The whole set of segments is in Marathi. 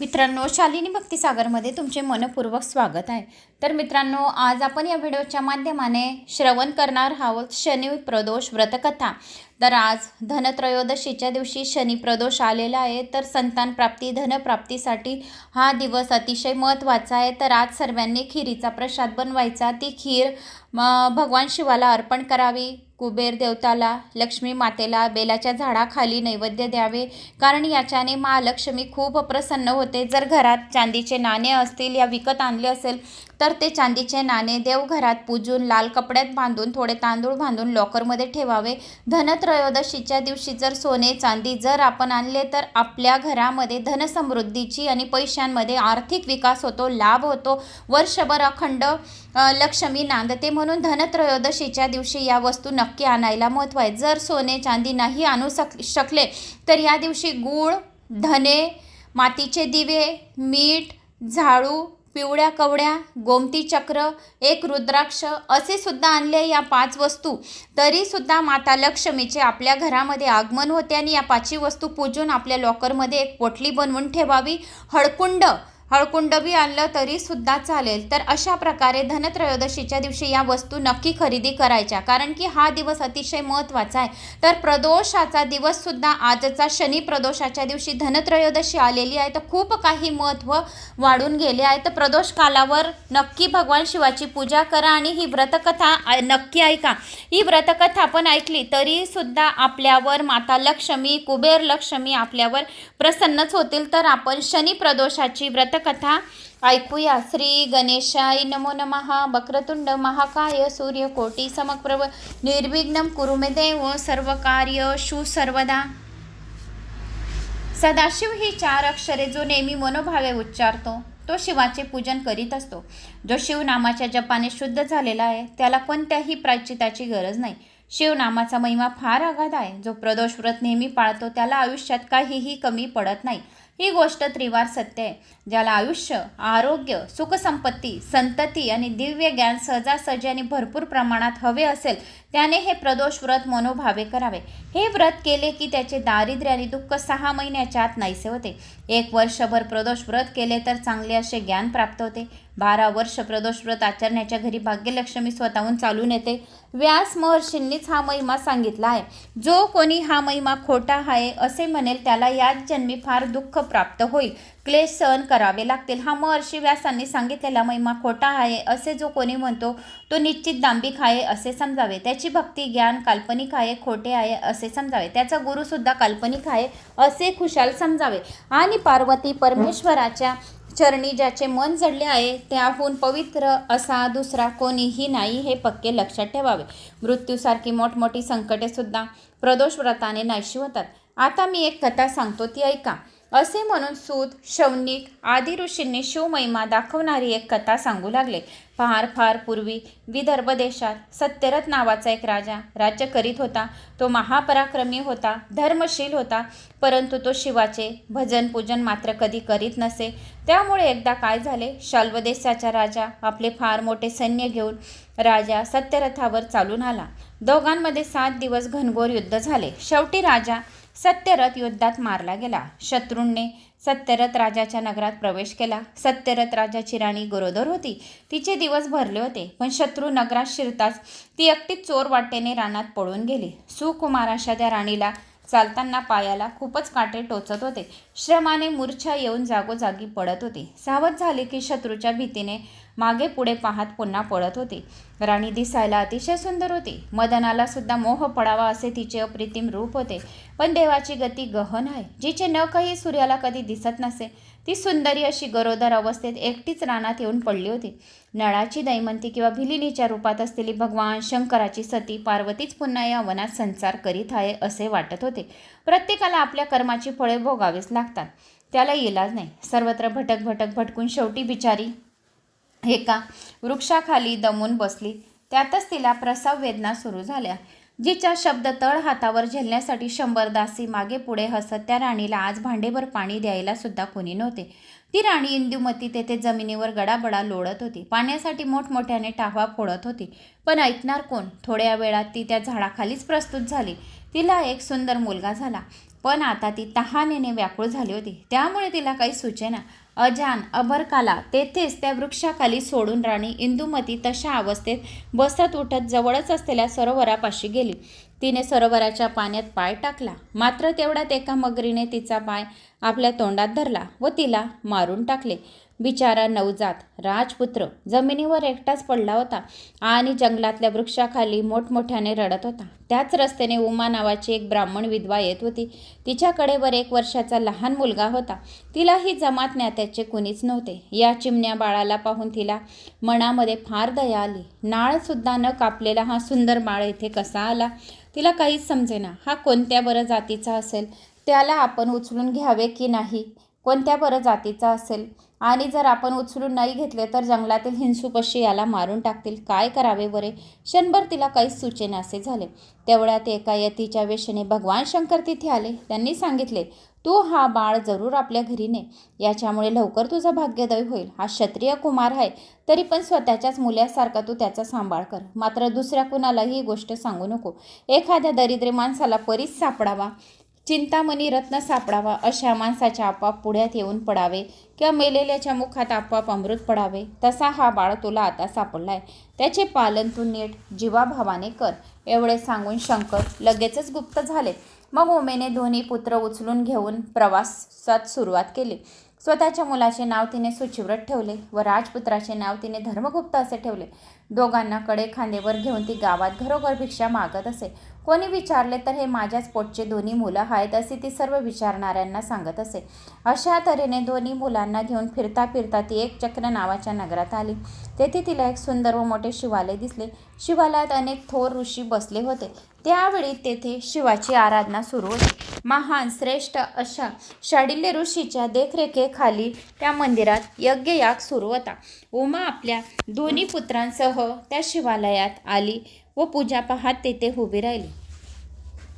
मित्रांनो शालिनी भक्तिसागरमध्ये तुमचे मनपूर्वक स्वागत आहे. तर मित्रांनो आज आपण या व्हिडिओच्या माध्यमाने श्रवण करणार आहोत शनी प्रदोष व्रतकथा. तर आज धनत्रयोदशीच्या दिवशी शनी प्रदोष आलेला आहे तर संतान प्राप्ती धनप्राप्तीसाठी हा दिवस अतिशय महत्त्वाचा आहे. तर आज सर्वांनी खिरीचा प्रसाद बनवायचा. ती खीर भगवान शिवाला अर्पण करावी. कुबेर देवताला लक्ष्मी मातेला बेलाच्या झाडाखाली नैवेद्य द्यावे. कारण याच्याने महालक्ष्मी खूप प्रसन्न होते. जर घरात चांदीचे नाणे असतील या विकत आणले असेल तर ते चांदीचे नाणे देवघरात पूजून लाल कपड्यात बांधून थोडे तांदूळ बांधून लॉकरमध्ये ठेवावे. धनत्रयोदशीच्या दिवशी जर सोने चांदी जर आपण आणले तर आपल्या घरामध्ये धनसमृद्धीची आणि पैशांमध्ये आर्थिक विकास होतो लाभ होतो. वर्षभर अखंड लक्ष्मी नांदते म्हणून धनत्रयोदशीच्या दिवशी या वस्तू नक्की आणायला महत्त्व आहे. जर सोने चांदी नाही आणू शक शकले तर या दिवशी गूळ धने मातीचे दिवे मीठ झाडू पिवळ्या कवड्या गोमती चक्र एक रुद्राक्ष असे सुद्धा आणले या पाच वस्तू. तरीसुद्धा माता लक्ष्मीचे आपल्या घरामध्ये आगमन होते आणि या पाचही वस्तू पूजून आपल्या लॉकरमध्ये एक पोटली बनवून ठेवावी. हळकुंड हळकुंड बी आणलं तरी सुद्धा चालेल. तर अशा प्रकारे धनत्रयोदशीच्या दिवशी या वस्तू नक्की खरेदी करायच्या. कारण की हा दिवस अतिशय महत्त्वाचा आहे. तर प्रदोषाचा दिवस सुद्धा आजचा शनी प्रदोषाच्या दिवशी धनत्रयोदशी आलेली आहे. तर खूप काही महत्त्व वाढून गेले आहे. तर प्रदोष कालावर नक्की भगवान शिवाची पूजा करा आणि ही व्रतकथा नक्की ऐका. ही व्रतकथा आपण ऐकली तरी सुद्धा आपल्यावर माता लक्ष्मी कुबेर लक्ष्मी आपल्यावर प्रसन्नच होतील. तर आपण शनी प्रदोषाची व्रत कथा ऐकूया. श्री गणेशाय नमो नमहा वक्रतुंड महाकाय सूर्यकोटी समप्रभ. निर्विघ्न कुरु मे देव सर्व कार्य शु सर्वदा. सदाशिव ही चार अक्षरे जो नेहमी मनोभावे उच्चारतो तो शिवाचे पूजन करीत असतो. जो शिवनामाच्या जपाने शुद्ध झालेला आहे त्याला कोणत्याही प्रायचिताची गरज नाही. शिवनामाचा महिमा फार आघात आहे. जो प्रदोष व्रत नेहमी पाळतो त्याला आयुष्यात काहीही कमी पडत नाही. ही गोष्ट त्रिवार सत्य आहे ज्याला आयुष्य आरोग्य सुखसंपत्ती संतती आणि दिव्य ज्ञान सहजासहजी आणि भरपूर प्रमाणात हवे असेल त्याने हे प्रदोष व्रत मनोभावे करावे. हे व्रत केले की त्याचे दारिद्र्य आणि दुःख सहा महिन्याच्या आत नाहीसे होते. एक वर्षभर प्रदोष व्रत केले तर चांगले असे ज्ञान प्राप्त होते. बारा वर्ष प्रदोष व्रत आचरण्याच्या घरी भाग्यलक्ष्मी स्वतःहून चालून येते. व्यास महर्षींनीच हा महिमा सांगितला आहे. जो कोणी हा महिमा खोटा आहे असे म्हणेल त्याला याच जन्मी फार दुःख प्राप्त होईल. क्लेश सहन करावे लागतील. हा महर्षी व्यासांनी सांगितलेला महिमा खोटा आहे असे जो कोणी म्हणतो तो निश्चित दांभिक आहे असे समजावे. त्याची भक्ती ज्ञान काल्पनिक आहे खोटे आहे असे समजावे. त्याचा गुरुसुद्धा काल्पनिक आहे असे खुशाल समजावे. आणि पार्वती परमेश्वराच्या चरणी ज्याचे मन जडले आहे त्याहून पवित्र असा दुसरा कोणीही नाही हे पक्के लक्षात ठेवावे. मृत्यूसारखी मोठमोठी संकटेसुद्धा प्रदोष व्रताने नाहीशी होतात. आता मी एक कथा सांगतो ती ऐका. असे म्हणून सूत शौनिक आदी ऋषींनी शिवमहिमा दाखवणारी एक कथा सांगू लागले. फार फार पूर्वी विदर्भ देशात सत्यरथ नावाचा एक राजा राज्य करीत होता. तो महापराक्रमी होता धर्मशील होता परंतु तो शिवाचे भजन पूजन मात्र कधी करीत नसे. त्यामुळे एकदा काय झाले? शाल्वदेशाचा राजा आपले फार मोठे सैन्य घेऊन राजा सत्यरथावर चालून आला. दोघांमध्ये सात दिवस घनघोर युद्ध झाले. शेवटी राजा सत्यरथ युद्धात मारला गेला. शत्रूंनी सत्यरथ राजाच्या नगरात प्रवेश केला. सत्यरथ राजाची राणी गरोदर होती. तिचे दिवस भरले होते पण शत्रू नगरात शिरताच ती एकटीच चोर वाटेने रानात पळून गेली. सुकुमार अशा त्या राणीला चालताना पायाला खूपच काटे टोचत होते. श्रमाने मूर्छा येऊन जागोजागी पडत होती. सावध झाले की शत्रूच्या भीतीने मागे पुढे पाहत पुन्हा पळत होती. राणी दिसायला अतिशय सुंदर होती. मदनाला सुद्धा मोह पडावा असे तिचे अप्रतिम रूप होते. पण देवाची गती गहन आहे. जिचे न काही सूर्याला कधी दिसत नसे ती सुंदरी अशी गरोदर अवस्थेत एकटीच रानात येऊन पडली होती. नळाची दैमंती किंवा भिलिनीच्या रूपात असलेली भगवान शंकराची सती पार्वतीच पुन्हा या वनात संसार करीत आहे असे वाटत होते. प्रत्येकाला आपल्या कर्माची फळे भोगावीच लागतात. त्याला इलाज नाही. सर्वत्र भटक भटक भटकून शेवटी बिचारी एका वृक्षाखाली दमून बसली. त्यातच तिला प्रसव वेदना सुरू झाल्या. जिच्या शब्द तळ हातावर झेलण्यासाठी शंभर दासी मागे पुढे हसत त्या राणीला आज भांडेभर पाणी द्यायला सुद्धा कोणी नव्हते. ती राणी इंदुमती तेथे जमिनीवर गडाबडा लोळत होती. पाण्यासाठी मोठमोठ्याने टाहवा फोडत होती. पण ऐकणार कोण? थोड्या वेळात ती त्या झाडाखालीच प्रस्तुत झाली. तिला एक सुंदर मुलगा झाला. पण आता ती तहानेने व्याकुळ झाली होती. त्यामुळे तिला काही सुचेना. अजान अभरकाला तेथेच त्या वृक्षाखाली सोडून राणी इंदुमती तशा अवस्थेत बसत उठत जवळच असलेल्या सरोवरापाशी गेली. तिने सरोवराच्या पाण्यात पाय टाकला. मात्र तेवढ्यात एका मगरीने तिचा पाय आपल्या तोंडात धरला व तिला मारून टाकले. बिचारा नवजात राजपुत्र. जमिनीवर एकटाच पडला होता आणि जंगलातल्या वृक्षाखाली मोठमोठ्याने रडत होता. त्याच रस्त्याने उमा नावाची एक ब्राह्मण विधवा येत होती. तिच्याकडे वर एक वर्षाचा लहान मुलगा होता. तिलाही जमात ज्ञात्याचे कुणीच नव्हते. या चिमण्या बाळाला पाहून तिला मनामध्ये फार दया आली. नाळसुद्धा न कापलेला हा सुंदर बाळ इथे कसा आला? तिला काहीच समजेना. हा कोणत्या बरं जातीचा असेल? त्याला आपण उचलून घ्यावे की नाही? कोणत्या बरं जातीचा असेल? आणि जर आपण उचलून नाही घेतले तर जंगलातील हिंसूपशी याला मारून टाकतील. काय करावे बरे? क्षणभर तिला काहीच सुचेनासे झाले. तेवढ्यात एका यतीच्या वेशेने भगवान शंकर तिथे आले. त्यांनी सांगितले तू हा बाळ जरूर आपल्या घरी ने. याच्यामुळे लवकर तुझा भाग्यदय होईल. हा क्षत्रिय कुमार आहे तरी पण स्वतःच्याच मुलासारखा तू त्याचा सांभाळ कर. मात्र दुसऱ्या कुणालाही ही गोष्ट सांगू नको. एखाद्या दरिद्री माणसाला परीच सापडावा. चिंतामणी रत्न सापडावा अशा माणसाच्या आपाप पुढ्यात येऊन पडावे किंवा मेलेल्याच्या मुखात आपाप अमृत पडावे तसा हा बाळ तुला आता सापडलाय. त्याचे पालन तू नीट जीवाभावाने कर एवढे सांगून शंकर लगेचच गुप्त झाले. मग उमेने दोन्ही पुत्र उचलून घेऊन प्रवासात सुरुवात केली. स्वतःच्या मुलाचे नाव तिने सुचिव्रत ठेवले व राजपुत्राचे नाव तिने धर्मगुप्त असे ठेवले. दोघांना कडे खांदेवर घेऊन ती गावात घरोघर भिक्षा मागत असे. कोणी विचारले तर हे माझ्याच पोटचे दोन्ही मुलं आहेत असे ती सर्व विचारणाऱ्यांना सांगत असे. अशा तऱ्हेने दोन्ही मुलांना घेऊन फिरता फिरता ती एक चक्र नावाच्या नगरात आली. तेथे तिला एक सुंदर व मोठे शिवालय दिसले. शिवालयात अनेक थोर ऋषी बसले होते. त्यावेळी तेथे शिवाची आराधना सुरू होती. महान श्रेष्ठ अशा शाडिल्य ऋषीच्या देखरेखेखाली त्या मंदिरात यज्ञयाग सुरू होता. उमा आपल्या दोन्ही पुत्रांसह त्या शिवालयात आली व पूजा पाहत तेथे उभी राहिली.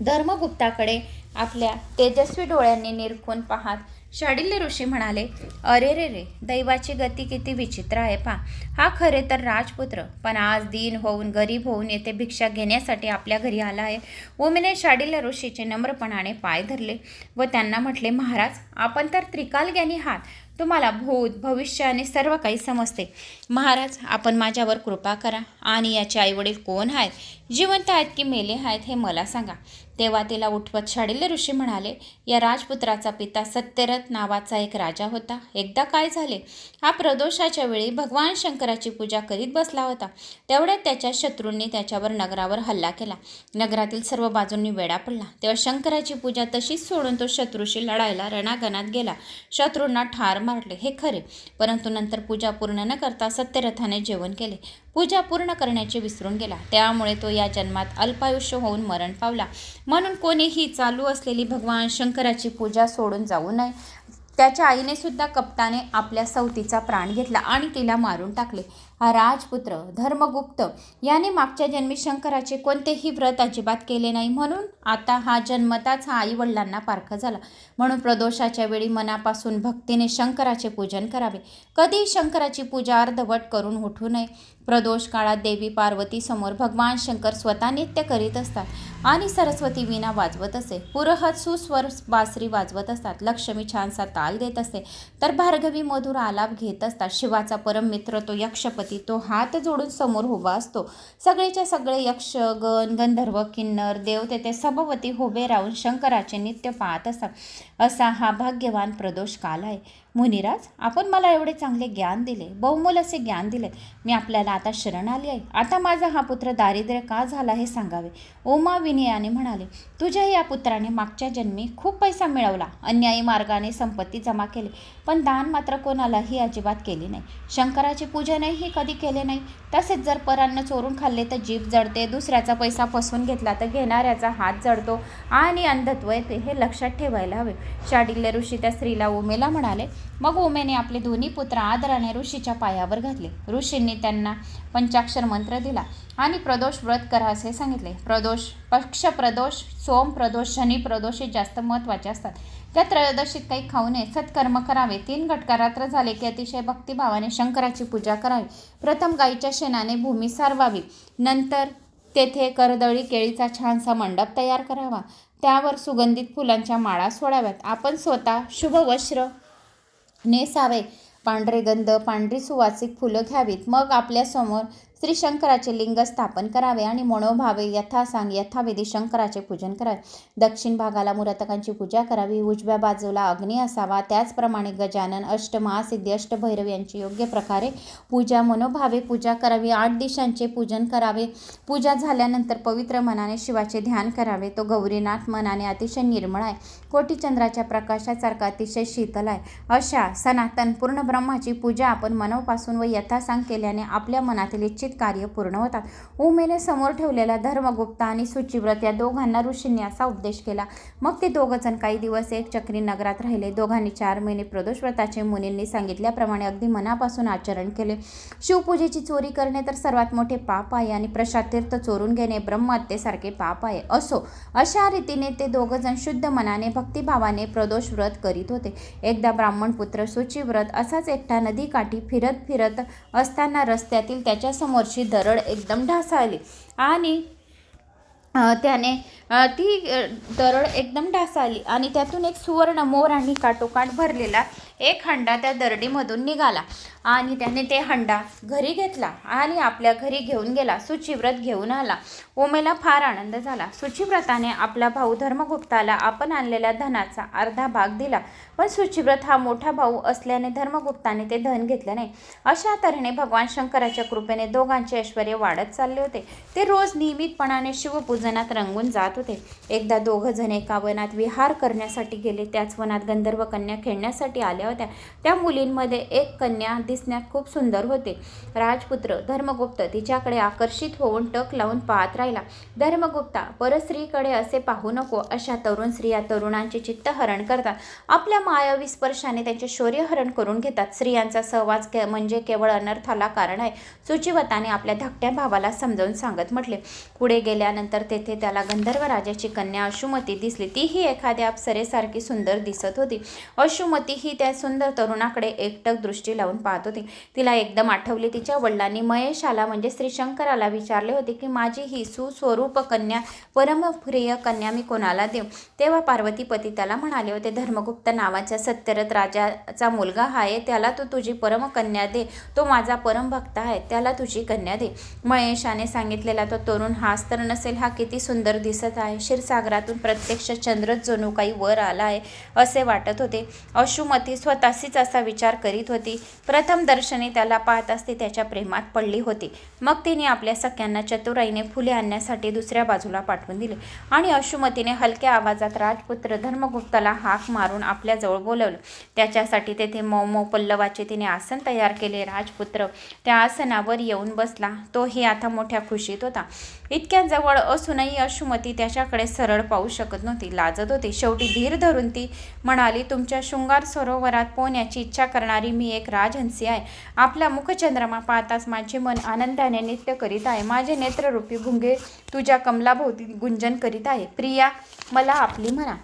धर्मगुप्ताकडे आपल्या तेजस्वी डोळ्यांनी निरखून पाहत शाडिल्य ऋषी म्हणाले अरे रे रे दैवाची गती किती विचित्र आहे पा हा खरे तर राजपुत्र पण आज दीन होऊन गरीब होऊन येथे भिक्षा घेण्यासाठी आपल्या घरी आला आहे. उमेने शाडिल्य ऋषीचे नम्रपणाने पाय धरले व त्यांना म्हटले महाराज आपण तर त्रिकालज्ञानी आहात. तुम्हाला भूत भविष्य आणि सर्व काही समजते. महाराज आपण माझ्यावर कृपा करा. आणि याचे आईवडील कोण आहेत? जिवंत आहेत की मेले आहेत हे मला सांगा. तेव्हा तिला उठवत शाडिल्य ऋषी म्हणाले या राजपुत्राचा पिता सत्यरथ नावाचा एक राजा होता. एकदा काय झाले? हा प्रदोषाच्या वेळी भगवान शंकराची पूजा करीत बसला होता. तेवढ्यात त्याच्या शत्रूंनी त्याच्यावर नगरावर हल्ला केला. नगरातील सर्व बाजूंनी वेढा पडला. तेव्हा शंकराची पूजा तशीच सोडून तो शत्रूशी लढायला रणागणात गेला. शत्रूंना ठार मारले. हे खरे. परंतु नंतर पूजा पूर्ण न करता सत्यरथाने जेवण केले. पूजा पूर्ण करण्याचे विसरून गेला. त्यामुळे तो या जन्मात अल्पायुष्य होऊन मरण पावला. म्हणून कोणीही चालू असलेली भगवान शंकराची पूजा सोडून जाऊ नये. त्याच्या आईने सुद्धा कप्ताने आपल्या सवतीचा प्राण घेतला आणि तिला मारून टाकले. हा राजपुत्र धर्मगुप्त याने मागच्या जन्मी शंकराचे कोणतेही व्रत अजिबात केले नाही. म्हणून आता हा जन्मताच हा आई वडिलांना पारखा झाला. म्हणून प्रदोषाच्या वेळी मनापासून भक्तीने शंकराचे पूजन करावे. कधी शंकराची पूजा अर्धवट करून उठू नये. प्रदोष काळात देवी पार्वती समोर भगवान शंकर स्वतः नित्य करीत असतात आणि सरस्वती वीणा वाजवत असे. पुरहत सुस्वर बासरी वाजवत असतात. लक्ष्मी छानसा ताल देत असते. तर भार्गवी मधुर आलाप घेत असतात. शिवाचा परम मित्र तो यक्षपती तो हात जोडून समोर उभा असतो. सगळेच्या सगळे यक्ष गण गंधर्व किन्नर देव तेथे सभवती उभे राहून शंकराचे नित्य पाहत असतात असा हा भाग्यवान प्रदोष काल आहे. मुनिराज आपण मला एवढे चांगले ज्ञान दिले बहुमोल असे ज्ञान दिले मी आपल्याला आता शरण आली आहे. आता माझा हा पुत्र दारिद्र्य का झाला हे सांगावे? ओमा विनयाने म्हणाले तुझ्या या पुत्राने मागच्या जन्मी खूप पैसा मिळवला अन्यायी मार्गाने संपत्ती जमा केली पण दान मात्र कोणालाही अजिबात केली नाही. शंकराचे पूजनही कधी केले नाही? तसेच जर परान्न चोरून खाल्ले तर जीभ जडते दुसऱ्याचा पैसा फसवून घेतला तर घेणाऱ्याचा हात जडतो आणि अंधत्व येते हे लक्षात ठेवायला हवे. शाडिल्य ऋषी त्या स्त्रीला उमेला म्हणाले मग उमेने आपले दोन्ही पुत्र आदराने ऋषीच्या पायावर घातले. ऋषींनी त्यांना पंचाक्षर मंत्र दिला आणि प्रदोष व्रत करा असे सांगितले. प्रदोष पक्ष प्रदोष सोम प्रदोष शनी प्रदोष हे जास्त महत्त्वाचे असतात. त्या त्रयोदशीत काही खाऊ नये सत्कर्म करावे. तीन घटकारात्र झाले की अतिशय भक्तिभावाने शंकराची पूजा करावी. प्रथम गाईच्या शेणाने भूमी सारवावी. नंतर तेथे करदळी केळीचा छानसा मंडप तयार करावा. त्यावर सुगंधित फुलांच्या माळा सोडाव्यात. आपण स्वतः शुभ वस्त्र नेसावे. पांढरे गंध पांढरी सुवासिक फुलं घ्यावीत. मग आपल्यासमोर श्री शंकराचे लिंग स्थापन करावे आणि मनोभावे यथासांग यथाविधी शंकराचे पूजन करावे. दक्षिण भागाला मुरतकांची पूजा करावी. उजव्या बाजूला अग्नी असावा. त्याचप्रमाणे गजानन अष्ट महासिद्धी अष्टभैरव यांची योग्य प्रकारे पूजा मनोभावे पूजा करावी. आठ दिशांचे पूजन करावे. पूजा झाल्यानंतर पवित्र मनाने शिवाचे ध्यान करावे. तो गौरीनाथ मनाने अतिशय निर्मळ आहे. कोटीचंद्राच्या प्रकाशासारखा अतिशय शीतल आहे. अशा सनातन पूर्ण ब्रह्माची पूजा आपण मनोपासून व यथासांग केल्याने आपल्या मनातील इच्छित कार्य पूर्ण होतात. उमेने समोर ठेवलेला धर्मगुप्ता आणि सुचिव्रत या दोघांना ऋषींनी असा उपदेश केला. मग ते दोघंजण काही दिवस एक चक्री नगरात राहिले. दोघांनी चार महिने प्रदोषव्रताचे मुनींनी सांगितल्याप्रमाणे अगदी मनापासून आचरण केले. शिवपूजेची चोरी करणे तर सर्वात मोठे पाप आहे आणि प्रशातीर्थ चोरून घेणे ब्रह्महत्येसारखे पाप आहे असो. अशा रीतीने ते दोघंजण शुद्ध मनाने भक्तिभावाने प्रदोष व्रत करीत होते. एकदा ब्राह्मण पुत्र सुचिव्रत असाच एकटा नदीकाठी फिरत फिरत असताना रस्त्यातील त्याच्यासमोर समोरची दरड एकदम ढासाळली. आणि त्याने ती दरड एकदम ढासाली आणि त्यातून एक सुवर्ण मोर आणि काटोकाट भरलेला एक हंडा त्या दरडीमधून निघाला. आणि त्याने ते हंडा घरी घेतला आणि आपल्या घरी घेऊन गेला. सुचिव्रत घेऊन आला. ओमेला फार आनंद झाला. सुचिव्रताने आपला भाऊ धर्मगुप्ताला आपण आणलेल्या धनाचा अर्धा भाग दिला. पण सुचिव्रत हा मोठा भाऊ असल्याने धर्मगुप्ताने ते धन घेतले नाही. अशा तऱ्हेने भगवान शंकराच्या कृपेने दोघांचे ऐश्वर वाढत चालले होते. ते रोज नियमितपणाने शिवपूजनात रंगून जात होते एकदा दोघं जण एका वनात विहार करण्यासाठी गेले. त्याच वनात गंधर्व कन्या खेळण्यासाठी आल्या होत्या. त्या मुलींमध्ये एक कन्या दिसण्यात खूप सुंदर होते. राजपुत्र धर्मगुप्त तिच्याकडे आकर्षित होऊन टक लावून पाहत राहिला. धर्मगुप्ता परस्त्रीकडे असे पाहू नको. अशा तरुण स्त्रिया तरुणांचे चित्त हरण करतात. आपल्या मायावी स्पर्शाने त्यांचे शौर्यहरण करून घेतात. स्त्रियांचा सहवास के म्हणजे केवळ अनर्थाला कारण आहे सुचिवताने आपल्या धाकट्या भावाला समजावून सांगत म्हटले. पुढे गेल्यानंतर तेथे त्याला गंधर्व राजाची कन्या अशुमती दिसली. तीही एखाद्या अप्सरेसारखी सुंदर दिसत होती. अशुमती ही त्या सुंदर तरुणाकडे एकटक दृष्टी लावून पाहत होती. तिला एकदम आठवली तिच्या वडिलांनी महेशाला म्हणजे श्रीशंकराला विचारले होते की माझी ही सुस्वरूप कन्या परमप्रिय कन्या मी कोणाला देऊ? तेव्हा पार्वतीपती त्याला म्हणाले होते धर्मगुप्त नावाच्या सत्यरथ राजाचा मुलगा हा आहे. त्याला तू तुझी परमकन्या दे. तो माझा परमभक्त आहे. त्याला तुझी कन्या दे. महेशाने सांगितलेला तो तरुण हाच तर नसेल हा किती सुंदर दिसत आहे क्षीरसागरातून प्रत्यक्ष चंद्रच जणू काही वर आला आहे असे वाटत होते. अशुमती स्वतःशीच असा विचार करीत होती. प्रथम दर्शनी त्याला पाहत असते त्याच्या प्रेमात पडली होती. मग तिने आपल्या सख्यांना चतुराईने फुले आणण्यासाठी दुसऱ्या बाजूला पाठवून दिले आणि अशुमतीने हलक्या आवाजात राजपुत्र धर्मगुप्ताला हाक मारून आपल्याजवळ बोलवलं. त्याच्यासाठी तेथे मौ पल्लवाचे तिने आसन तयार केले. राजपुत्र त्या आसनावर येऊन बसला. तोही आता मोठ्या खुशीत होता. इतक्या जवळ असूनही अशुमती त्याच्याकडे सरळ पाहू शकत नव्हती. लाजत होती. शेवटी धीर धरून ती म्हणाली तुमच्या शृंगार सरोवरात पोहण्याची इच्छा करणारी मी एक राजहंसी आहे. आपला मुखचंद्रमा पाहताच माझे मन आनंदाने नृत्य करीत आहे. माझे नेत्ररूपी भुंगे तुझ्या कमलाभोवती गुंजन करीत आहे. प्रिया मला आपली म्हणा.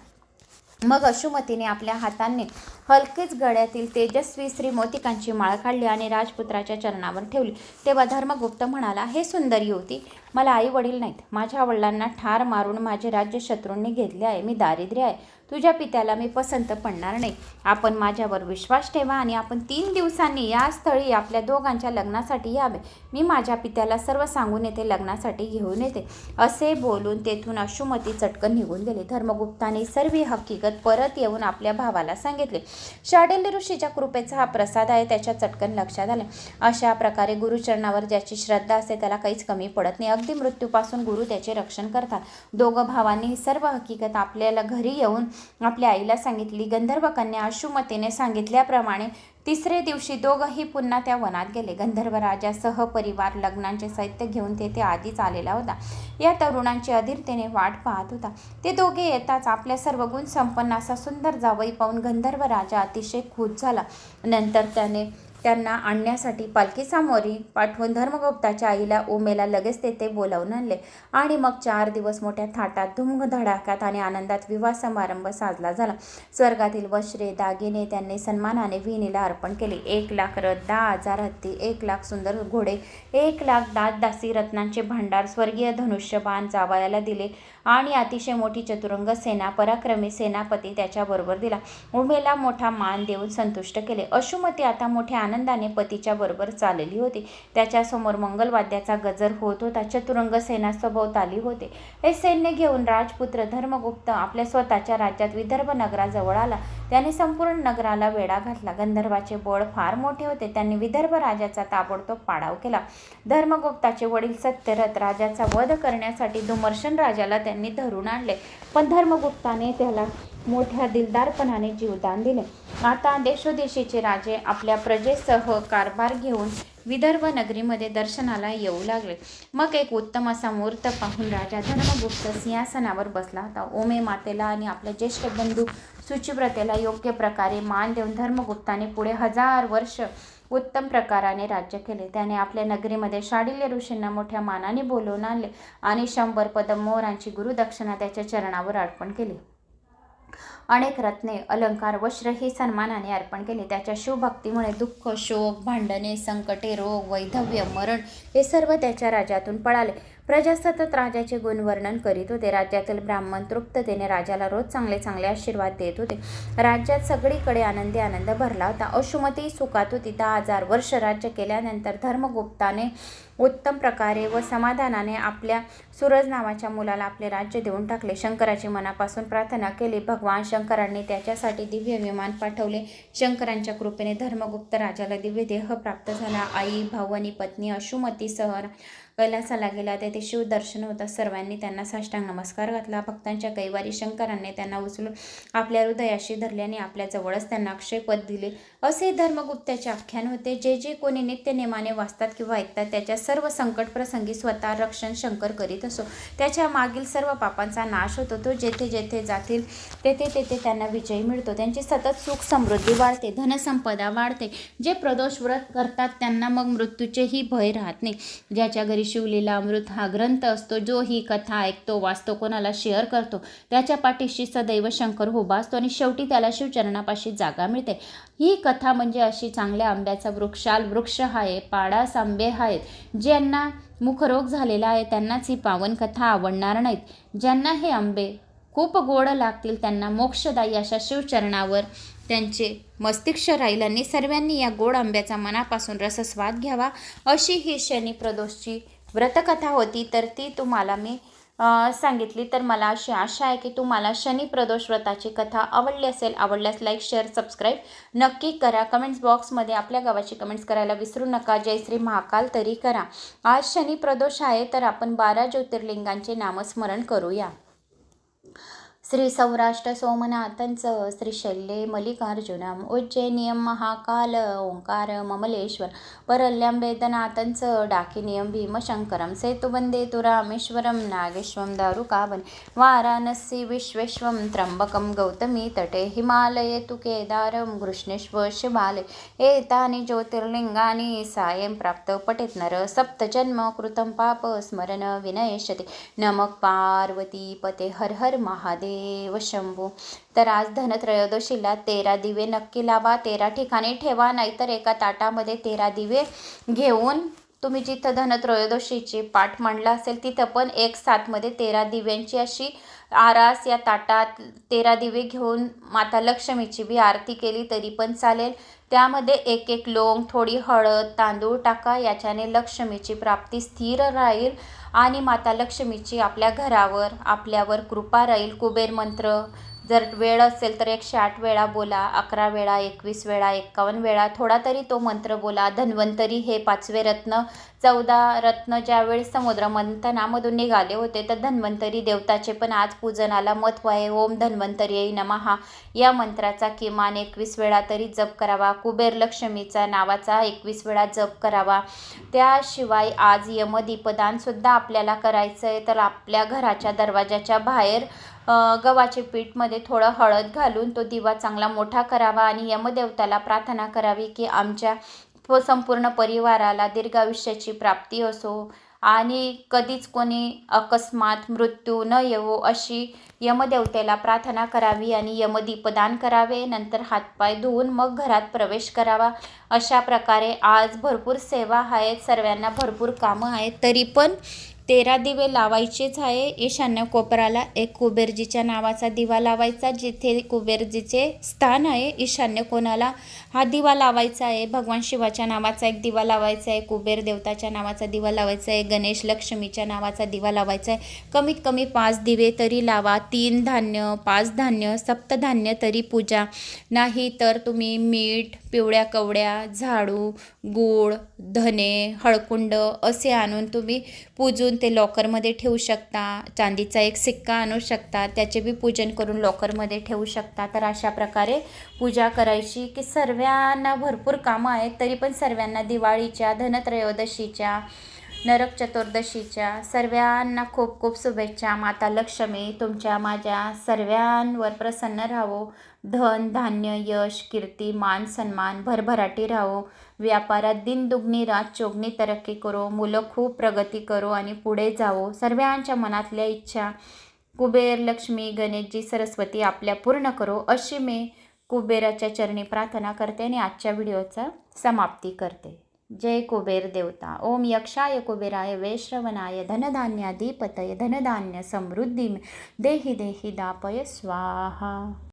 मग अशुमतीने आपल्या हातांनी हलकेच गळ्यातील तेजस्वी श्री मोतिकांची माळ काढली आणि राजपुत्राच्या चरणावर ठेवली. तेव्हा धर्मगुप्त म्हणाला हे सुंदर युवती मला आई वडील नाहीत. माझ्या वडिलांना ठार मारून माझे राज्य शत्रूंनी घेतले आहे. मी दारिद्र्य आहे. तुझ्या पित्याला मी पसंत पडणार नाही. आपण माझ्यावर विश्वास ठेवा आणि आपण तीन दिवसांनी या स्थळी आपल्या दोघांच्या लग्नासाठी यावे. मी माझ्या पित्याला सर्व सांगून येते लग्नासाठी घेऊन येते. असे बोलून तेथून अशुमती चटकन निघून गेले. धर्मगुप्ताने सर्व हकीकत परत येऊन आपल्या भावाला सांगितले. शाडेल ऋषीच्या कृपेचा हा प्रसाद आहे त्याच्या चटकन लक्षात आले. अशा प्रकारे गुरुचरणावर ज्याची श्रद्धा असते त्याला काहीच कमी पडत नाही. अगदी मृत्यूपासून गुरु त्याचे रक्षण करतात. दोघं भावांनी ही सर्व हकीकत आपल्याला घरी येऊन आपल्या आईला सांगितली. गंधर्व कन्या अशुमतीने सांगितल्याप्रमाणे तिसरे दिवशी दोघंही पुन्हा त्या वनात गेले. गंधर्व राजा सहपरिवार लग्नांचे साहित्य घेऊन तेथे आधीच आलेला होता. या तरुणांची अधीरतेने वाट पाहत होता. ते दोघे येताच आपल्या सर्व गुण संपन्न असा सुंदर जावई पाहून गंधर्व राजा अतिशय खुश झाला. नंतर त्याने त्यांना आणण्यासाठी पालखी सामोरी पाठवून धर्मगुप्ताच्या आईला उमेला लगेच तेथे बोलावून आणले. आणि मग चार दिवस मोठ्या थाटात धुम धडाक्यात आणि आनंदात विवाह समारंभ साजला झाला. स्वर्गातील वस्त्रे दागिने त्यांनी सन्मानाने विहिणीला अर्पण केले. एक लाख रथ दहा हजार हत्ती एक लाख सुंदर घोडे एक लाख दास दासी रत्नांचे भांडार स्वर्गीय धनुष्यबाण जावयाला दिले. आणि अतिशय मोठी चतुरंग सेना पराक्रमी सेनापती त्याच्याबरोबर दिला. उमेला मोठा मान देऊन संतुष्ट केले. अशुमती आता मोठ्या आनंदाने पतीच्या बरोबर चालली होती. त्याच्यासमोर मंगलवाद्याचा गजर होत होता. चतुरंग सेना सभोवताली होते. हे सैन्य घेऊन राजपुत्र धर्मगुप्त आपल्या स्वतःच्या राज्यात विदर्भ नगराजवळ आला. त्याने संपूर्ण नगराला वेढा घातला. गंधर्वाचे बळ फार मोठे होते. त्यांनी विदर्भ राजाचा ताबडतोब पाडाव केला. धर्मगुप्ताचे वडील सत्यरथ राजाचा वध करण्यासाठी धुमर्शन राजाला त्यांनी धरून आणले. पण धर्मगुप्ताने त्याला मोठ्या दिलदारपणाने जीवदान दिले. आता देशोदेशीचे राजे आपल्या प्रजेसह कारभार घेऊन विदर्भ नगरीमध्ये दर्शनाला येऊ लागले. मग एक उत्तम असा मुहूर्त पाहून राजा धर्मगुप्त सिंहासनावर बसला होता. ओमे मातेला आणि आपल्या ज्येष्ठ बंधू सुचिव्रतेला योग्य प्रकारे मान देऊन धर्मगुप्ताने पुढे हजार वर्ष उत्तम प्रकाराने राज्य केले. त्याने आपल्या नगरीमध्ये शाडिल्य ऋषींना मोठ्या मानाने बोलवून आणले आणि शंभर पदम मोहरांची गुरुदक्षिणा त्याच्या चरणावर अर्पण केली. अनेक रत्ने अलंकार वस्त्र ही सन्मानाने अर्पण केले. त्याच्या शिवभक्तीमुळे दुःख शोक भांडणे संकटे रोग वैधव्य मरण हे सर्व त्याच्या राज्यातून पळाले. प्रजासतत राजाचे राजाचे गुणवर्णन करीत होते. राज्यातील ब्राह्मण तृप्ततेने राजाला रोज चांगले चांगले आशीर्वाद देत होते. राज्यात सगळीकडे आनंदी आनंद भरला होता. अशुमती सुखात होती. दहा हजार वर्ष राज्य केल्यानंतर धर्मगुप्ताने उत्तम प्रकारे व समाधानाने आपल्या सूरज नावाच्या मुलाला आपले राज्य देऊन टाकले. शंकराची मनापासून प्रार्थना केली. भगवान शंकरांनी त्याच्यासाठी दिव्य विमान पाठवले. शंकरांच्या कृपेने धर्मगुप्त राजाला दिव्य देह प्राप्त झाला. आई भाऊ आणि पत्नी अशुमतीसह कैलासाला गेला तेथे शिवदर्शन होता. सर्वांनी त्यांना साष्टांग नमस्कार घातला. भक्तांच्या कैवारी शंकरांनी त्यांना उचलून आपल्या हृदयाशी धरल्याने आपल्याजवळच त्यांना अक्षयपद दिले. असे धर्मगुप्ताचे आख्यान होते. जे जे कोणी नित्यनेमाने वाचतात किंवा ऐकतात त्याच्या सर्व संकट प्रसंगी स्वतः रक्षण शंकर करीत असो. त्याच्या मागील सर्व पापांचा नाश होतो. तो जेथे जेथे जातील तेथे तेथे त्यांना विजय मिळतो. त्यांची सतत सुख समृद्धी वाढते. धनसंपदा वाढते. जे प्रदोष व्रत करतात त्यांना मग मृत्यूचेही भय राहत नाही. ज्याच्या घरी शिवलीला अमृत हा ग्रंथ असतो जो ही कथा ऐकतो वाचतो कोणाला शेअर करतो त्याच्या पाठीशी सदैव शंकर उभा असतो आणि शेवटी त्याला शिवचरणापाशी जागा मिळते. ही कथा म्हणजे अशी चांगल्या आंब्याचा वृक्षाल वृक्ष आहे पाडास आंबे आहेत ज्यांना मुखरोग झालेला आहे त्यांनाच ही पावन कथा आवडणार नाहीत. ज्यांना हे आंबे खूप गोड लागतील त्यांना मोक्षदायी अशा शिवचरणावर त्यांचे मस्तिष्क राहील आणि सर्वांनी या गोड आंब्याचा मनापासून रसस्वाद घ्यावा अशी ही शनी प्रदोषची व्रतकथा होती. तर ती तुम्हाला मी सांगितली. तर मला अशी आशा आहे की तुम्हाला शनी प्रदोष व्रताची कथा आवडली असेल आवडल्यास लाईक शेअर सबस्क्राईब नक्की करा. कमेंट्स बॉक्समध्ये आपल्या गावाची कमेंट्स करायला विसरू नका. जय श्री महाकाल तरी करा. आज शनी प्रदोष आहे तर आपण बारा ज्योतिर्लिंगांचे नामस्मरण करूया. श्री सौराष्ट्र सोमनाथंचं श्रीशैल्ये मल्लिकार्जुनम उज्जैनियम महाकाल ओंकार ममलेश्वर परल्यंबेदनाथंच डाकिनियम भीमशंकरम सेतुबंदे तुरामेश्वरम नागेश्वम दारुकावन वाराणसी विश्वेश्वम त्र्यंबकम गौतमी तटे हिमालये तु केदारं कृष्णेश्वर शिवालय एतानि ज्योतिर्लिंगानि सायं प्राप्त पठेत नर सप्तजन्म कृतं पाप स्मरण विनयशते नमक पार्वती पते हर हर महादेव। देव शंभू. तर आज धनत्रयोदशीला तेरा दिवे नक्की लावा तेरा ठिकाणी ठेवा नाहीतर एका ताटामध्ये तेरा दिवे घेऊन तुम्ही जिथं धनत्रयोदशीची पाठ मांडला असेल तिथं पण एक सातमध्ये तेरा दिव्यांची अशी आरास या ताटात तेरा दिवे घेऊन माता लक्ष्मीची बी आरती केली तरी पण चालेल. त्यामध्ये एक एक लोंग थोडी हळद तांदूळ टाका याच्याने लक्ष्मीची प्राप्ती स्थिर राहील. आणि माता लक्ष्मीची आपल्या घरावर आपल्यावर कृपा राहील कुबेर मंत्र. जर वेळ असेल तर एकशे आठ वेळा बोला अकरा वेळा एकवीस वेळा एक्कावन्न वेळा थोडा तरी तो मंत्र बोला. धन्वंतरी हे पाचवे रत्न चौदा रत्न ज्यावेळेस समुद्र मंथनामधून निघाले होते तर धन्वंतरी देवताचे पण आज पूजनाला महत्त्व आहे ओम धन्वंतरी नमहा या मंत्राचा किमान एकवीस वेळा तरी जप करावा. कुबेर लक्ष्मीचा नावाचा एकवीस वेळा जप करावा. त्याशिवाय आज यमदीपदानसुद्धा आपल्याला करायचं आहे तर आपल्या घराच्या दरवाजाच्या बाहेर गव्हाचे पीठमध्ये थोडं हळद घालून तो दिवा चांगला मोठा करावा आणि यमदेवताला प्रार्थना करावी की आमच्या व संपूर्ण परिवाराला दीर्घायुष्याची प्राप्ती असो आणि कधीच कोणी अकस्मात मृत्यू न येवो अशी यमदेवतेला प्रार्थना करावी आणि यमदीपदान करावे नंतर हातपाय धुवून मग घरात प्रवेश करावा. अशा प्रकारे आज भरपूर सेवा आहेत सर्वांना भरपूर कामं आहेत. तरी पण तेरा दिवे लावायचेच आहे. ईशान्य कोपराला एक कुबेरजीच्या नावाचा दिवा लावायचा जिथे कुबेरजीचे स्थान आहे. ईशान्य कोणाला हा दिवा लावायचा आहे? भगवान शिवाच्या नावाचा एक दिवा लावायचा आहे कुबेर देवताच्या नावाचा दिवा लावायचा आहे गणेश लक्ष्मीच्या नावाचा दिवा लावायचा आहे. कमीत कमी पाच दिवे तरी लावा तीन धान्य पाच धान्य सप्तधान्य तरी पूजा. नाही तर तुम्ही मीठ पिवळ्या कवड्या झाडू गूळ धने हळकुंड असे आणून तुम्ही पूजून ते लॉकरमध्ये ठेवू शकता. चांदीचा एक सिक्का आणू शकता. त्याचे बी पूजन करून लॉकरमध्ये ठेवू शकता. तर अशा प्रकारे पूजा करायची की सर्वांना भरपूर कामं आहेत तरी पण सर्वांना दिवाळीच्या धनत्रयोदशीच्या नरक चतुर्दशीच्या सर्वांना खूप खूप शुभेच्छा. माता लक्ष्मी तुमच्या माझ्या सर्वांवर प्रसन्न राहावो धन धान्य यश कीर्ती मान सन्मान भरभराटी राहो. व्यापारात दिन दुगणी रात चोगणी तरक्की करो. मुलं खूप प्रगती करो आणि पुढे जावो. सर्वांच्या मनातल्या इच्छा. कुबेर लक्ष्मी गणेशजी सरस्वती आपल्या पूर्ण करो. अशी मी कुबेराच्या चरणी प्रार्थना करते आणि आजच्या व्हिडिओचा समाप्ती करते. जय कुबेर देवता। ओम यक्षाय कुबेराय वैश्रवनाय धनधान्याधिपतय धनधान्य समृद्धी देही देही दापय स्वाहा।